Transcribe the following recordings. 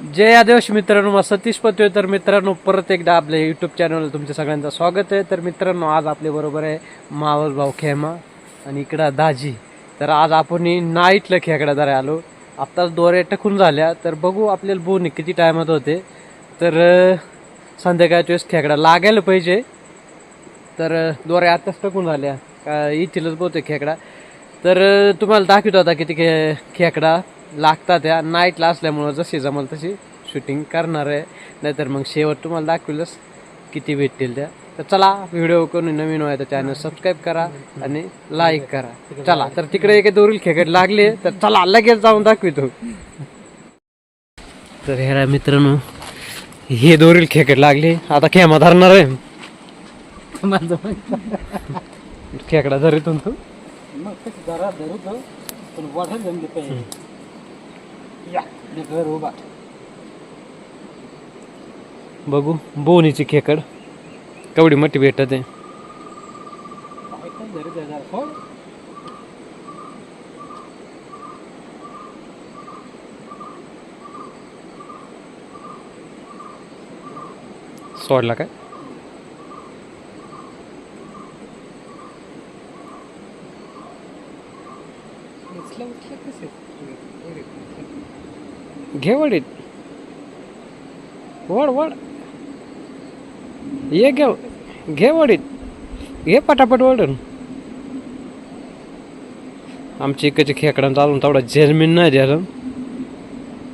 जय आदेश मित्रांनो मग सतीश पत्वे तर मित्रांनो परत एकदा आपल्या यूट्यूब चॅनलला तुमच्या सगळ्यांचं स्वागत आहे. तर मित्रांनो आज आपल्याबरोबर आहे मावस भाऊ खेमा आणि इकडं दाजी. तर आज आपण नाईटला खेकडा जरा आलो. आत्ताच दोऱ्या टकून झाल्या. तर बघू आपल्याला बोनी किती टायमात होते. तर संध्याकाळच्या वेळेस खेकडा लागायला पाहिजे. तर दोऱ्या आत्ताच टकून झाल्या. का इथेलच बहुतेक खेकडा. तर तुम्हाला दाखवतो आता किती खे खेकडा. लागतात त्या नाईटला असल्यामुळं जशी जमल तशी शूटिंग करणार आहे. नाहीतर मग शेवट तुम्हाला दाखविलंच किती भेटतील त्या. तर चला व्हिडिओ कोणी नवीन व्हायचं चॅनल सबस्क्राईब करा आणि लाईक करा. चला तर तिकडे एक दोरील खेकट लागले तर चला लगेच जाऊन दाखवितो. तर ह्या मित्रांनो हे दोरील खेकड लागले. आता खेमा धरणार आहे. खेकडा धरीतून तू. मग कसं धरू पण वाढत जमली पाहिजे या. हे घर उभा. बघू बोनीची खेकड. केवढी मोठी भेटत. आहे सोडला काय? उचला उचला कसं? घे वडीत वड वड ये घे घे वडीत घे पटापट वडून आमची इकडचे खेकडं चालून तेवढा जर्मिन नाही झालं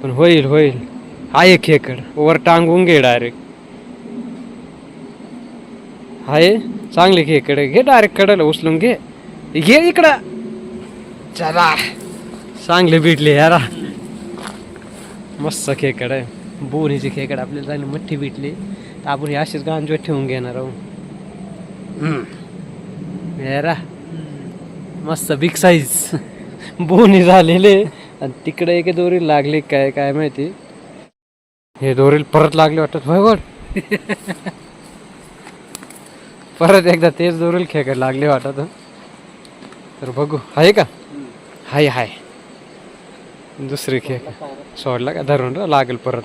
पण होईल होईल. आहे खेकड. वर टांगून घे डायरेक्ट आहे चांगली खेकड घे डायरेक्ट कडेल उचलून घे. घे इकडं. चला. चांगले भेटले यारा. मस्त खेकड आहे. बोनीची खेकड आपल्याला चांगली मठ्ठी भेटली. तर आपण ही अशीच गांजवत ठेवून घेणार आहोत. यारा मस्त बिग साईज बोनी झालेले. आणि तिकडे एक दोरी लागली काय काय माहिती. हे दोरील परत लागले वाटत. होय वड परत एकदा तेच दोरील खेकड लागले वाटत. तर बघू. आहे का? हाय हाय. दुसरी खेळ सोडला का? धरून लागेल परत.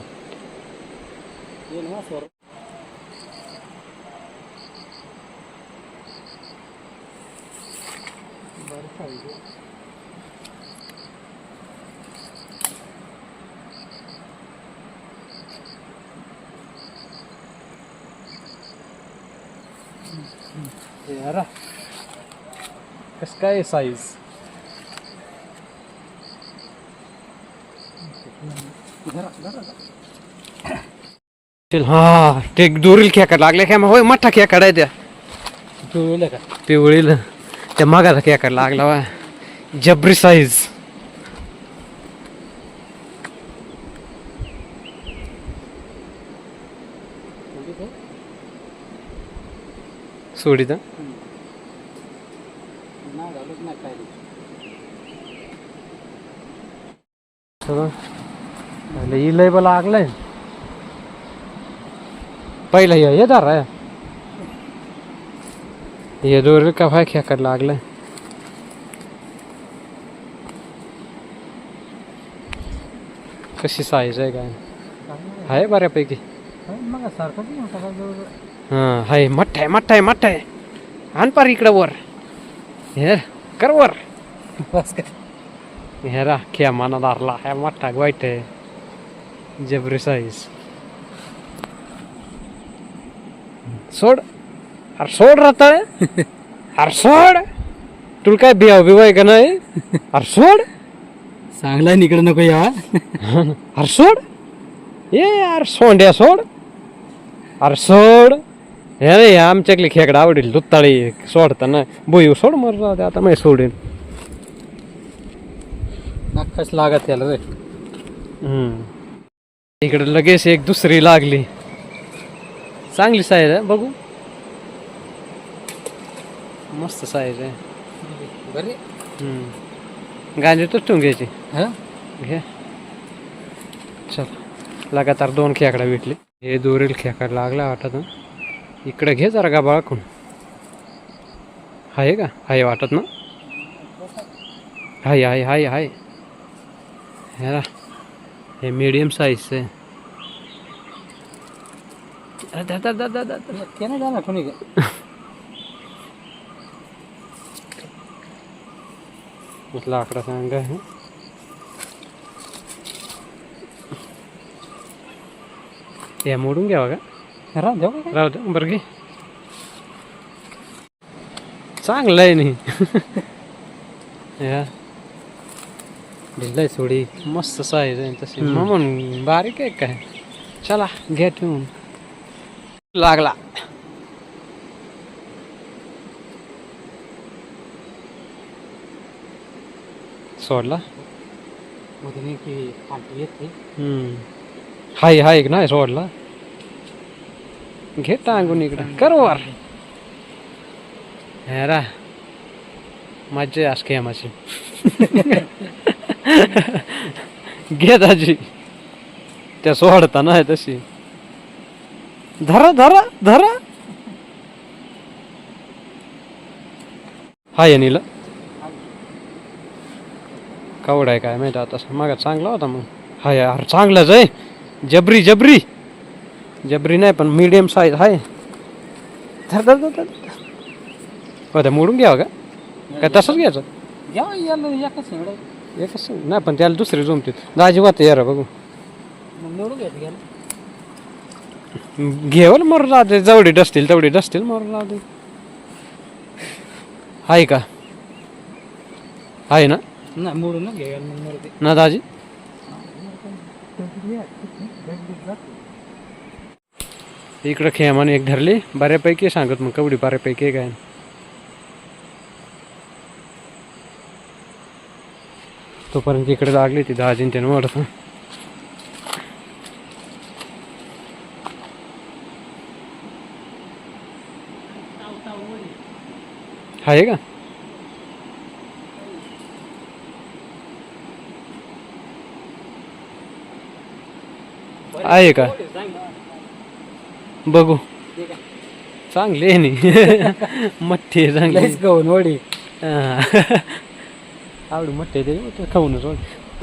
कस काय साईज जरा हा ते दोरील खेकड लागले काय मग? होय मोठा खेकड आहे त्या जुळलं का? पिवळीला. त्या मागाचा खेकड लागला वा जबरी साईज म्हणजे तो सोडीचा नाही घालूच नाही काय सगळं इलय बा लागलंय. पहिला ये ये दार हे दोरील का भाय खेकड लागलाय. कशी साईज आहे काय? आहे बऱ्यापैकी. हां हाय मठ्ठ आहे मठ्ठ आहे मठ्ठ आहे. आण पार इकडं वर. हे कर वर. बस काय हेरा खेळा माना दारला ह्या मोठा वाईट आहे जबरी साईज सोड अरे सोड राहत अरे सोड तुला काय बिहाव बिवा आहे का नाही अरे सोड चांगला निकडे नको या अरे सोड ये अरे सोंड्या सोड अरे सोड हे रे आमच्याकडे खेकडा आवडेल दुत्ताळी सोडताना बोई सोड मर आता मी सोडेल नक्काच लागत त्याला रे. इकडे लगेच एक दुसरी लागली. चांगली साईज आहे बघू. मस्त साईज आहे. बरे. गांजीतच ठेवून घ्यायची. हा? घे. चल. लगातार दोन खेकडा भेटले. हे दोरील खेकड लागला वाटत. इकडे घे जरा गाबाळा कोण आहे का? आहे वाटत ना? हाय हाय हाय हाय. हे रा हे मीडियम साईजचं आहे. धर, धर, धर, धर, धर, धर. त्याने जाणार कोणी का? लाकडा सांगा हे. हे मोडून घ्यावा का जाऊ का राहू दे बरं घे. चांगलं आहे नाही दिलंय थोडी मस्त साईज आहे तशी. म्हणून बारीक आहे काय? चला घ्या ठेवून. लागला. सोडला. हाय हाय नाही सोडला. घे टांगून इकडं. कर वर. हेरा मज्जा आज खेमाची घे दाजी त्या सोडताना आहे तशी धरा धरा धरा हाय नीला कवड आहे काय माहिती आता मागा चांगला होता मग हाय यार चांगलाच आहे जबरी जबरी जबरी नाही पण मीडियम साईज आहे धर धर धर धर मोडून घ्यावं का काय तसंच घ्यायचं या एकच नाही पण त्याला दुसरी जमते दाजी वाते यार बघू. मग निवडून घ्यायचं घ्यायला. घेवल मर राहते जेवढी डसतील तेवढी डसतील मर राहते आहे का? आहे ना? नाही मोडून ना घ्यायला मग मरू दे. ना दाजी? इकडं खेमाने एक धरली बऱ्यापैकी सांगत मग कवडी बऱ्यापैकी काय? तोपर्यंत इकडे लागली ती दहा वाढत आहे का? आहे का? बघू. चांगली आहे नी. मठ्ठी चांगली. गहून वडी आवडी मठ्ठे आहे ते खाऊनच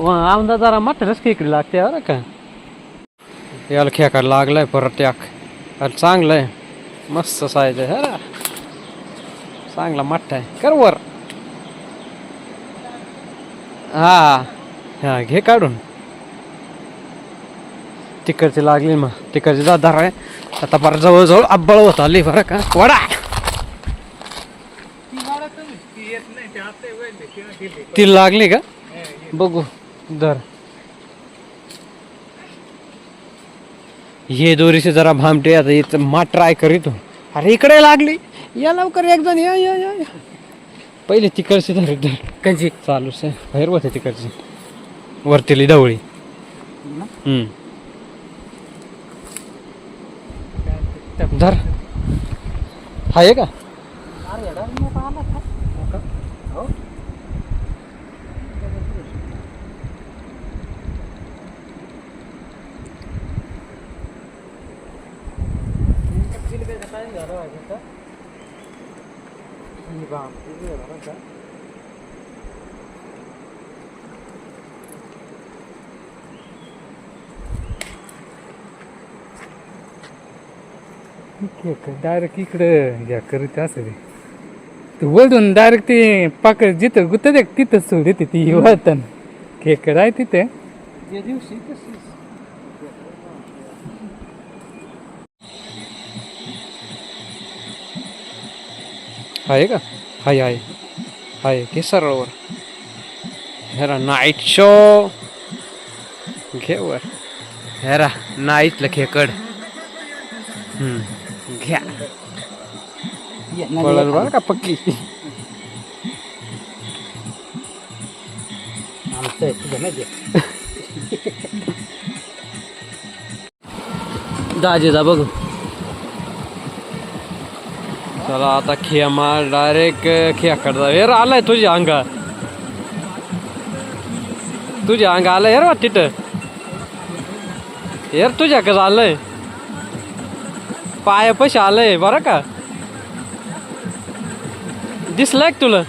आमदा जरा मठ्ठच खेकडी लागते बरं का? याला खेकार लागलाय परत त्याक. अरे चांगलं आहे मस्त साईज आहे हा. चांगला मठ्ठा आहे. कर वर. हा. हा घे काढून. तिकडची लागली मग. तिकडची दादार आहे आता बरं जवळजवळ अब्बळ होत आली बरं का? वडा! ती लागली का? बघू. दर हे दोरीचे जरा भामटे आता इथं मा ट्राय करीतो. अरे इकडे लागली. या लवकर एक जण या या या. पहिले तिकडची धर धर. कंची चालूच आहे बाहेर होते तिकडची. वरतीली डवळी हम्म. धर. आहे का? डायरेक्ट इकडे घ्या करीत असेल ते वळून डायरेक्ट ते पाक जिथं गुत तिथं सोड येते ती वळतन. खेकड आहे तिथे. आहे का? हाय हाय हाय घे सरळवर हेरा नाईट शो. घे वर. हेरा नाईटला खेकड. हम्म. घ्या. पळल बरं का पक्की? दाजेचा बघू. चला आता खेमा डायरेक्ट खेकडचा हेर आलाय तुझ्या अंगा. तुझ्या अंगा आलाय हेर वा तिथं. हेर तुझ्या कसं आलंय. पाया पैसे आलंय बरं का? दिसलंय तुला?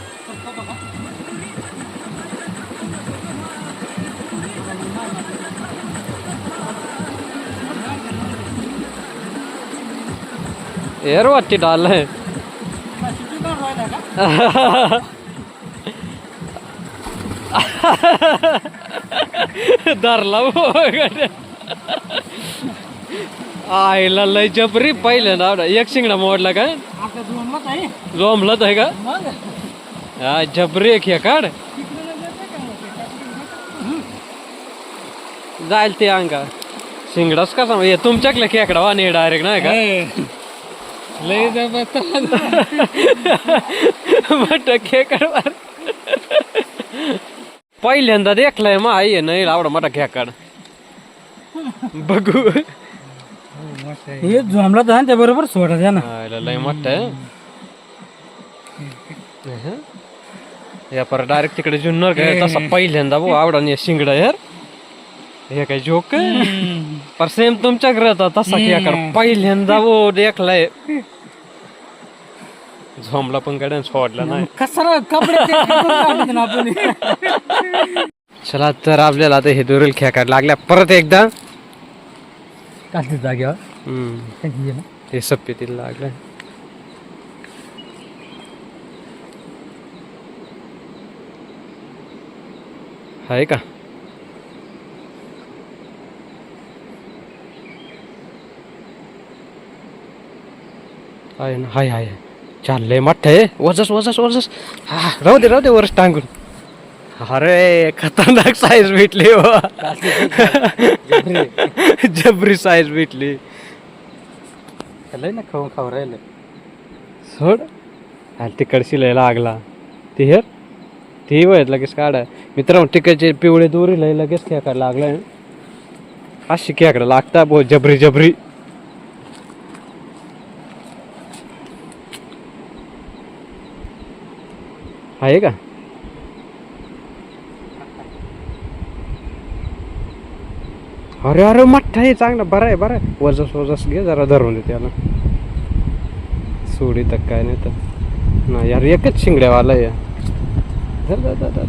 एअर वाटते डाल धरला आईला लय जबरी पहिल्यांदा आवडा एक शिंगडा मोडला काय जोमलत आहे. का? हा जबरी एक हे काढ. जाईल ते अंगा शिंगडाच कसा तुमच्याकडे खेकडा वाणी डायरेक्ट नाही का? लय खेकड मार पहिल्यांदा देखलाय मा आई नाही आवडा मोठा खेकड. बघू. हे झोमला तर त्या बरोबर सोडा द्या ना. लय मोठा या पर डायरेक्ट तिकडे जुन्नर काय तसा पहिल्यांदा भाऊ आवडा नाही शिंगडा यार हे काय जोक पर सेम तुमच्या घरात तसा खेकड पहिल्यांदा भाऊ देखलाय झोमला पण कडे सोडला नाही. कसा कपडे चला तर आपल्याला आता हे दुरेल खेकाड लागल्या. परत एकदा. कालच्या जागेवर हम्म, ते सप्यतील लागलं. आहे का? आहे ना हाय हाय. चाललंय मठ्ठ आहे. वजस वजस वजस. हा राहू दे राहू दे वरच टांगून. अरे खतरनाक साईज भेटली हो. जबरी साईज भेटली. ना खाऊ खाऊ राहिलं. सोड. आणि तिकडशी लय लागला. ती हेर. ती वय लगेच काढा. मित्रांनो तिकडचे पिवळे दोरी लय लगेच खेकाड लागलाय अशी खेकडं लागता बो जबरी जबरी. आहे का? अरे अरे मठ्ठा आहे चांगला. बरं आहे बरं आहे. वजस वजस घे जरा धरून दे त्याला. सोडी तर काय नाही तर. नाही यार एकच शिंगड्यावाला आहे धर, धर, धर, धर,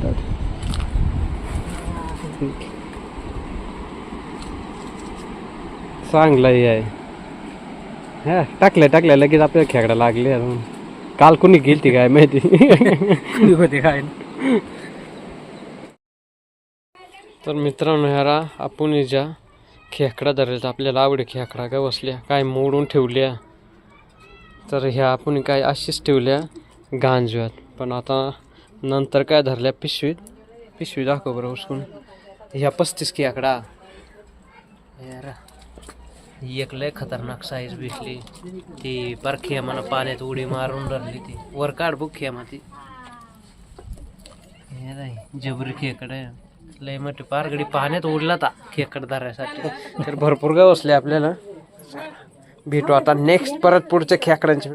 आहे. हा टाकल्या टाकल्या. लगेच आपल्याला खेकडा लागले अजून. काल कोणी गेलती काय माहिती? होते काय? तर मित्रांनो ह्याला आपण ज्या खेकडा धरल्या आपल्याला आवडे खेकडा काय बसल्या काय मोडून ठेवल्या. तर ह्या आपण काय अशीच ठेवल्या गांजव्यात. पण आता नंतर काय धरल्या? पिशवीत. पिशवी दाखव बरं उचकून ह्या पस्तीस खेकडा. यार ही एक लय खतरनाक साईज भेटली. ती पर मला पाण्यात उडी मारून राहिली ती. वर काढ बुक खेमा ती. जबरी खेकड आहे. लय मोठी पारगडी पाण्यात उडला ता खेकड धरायसाठी. तर भरपूर गाव असले आपल्याला. भेटू आता नेक्स्ट परत पुढच्या खेकड्यांची.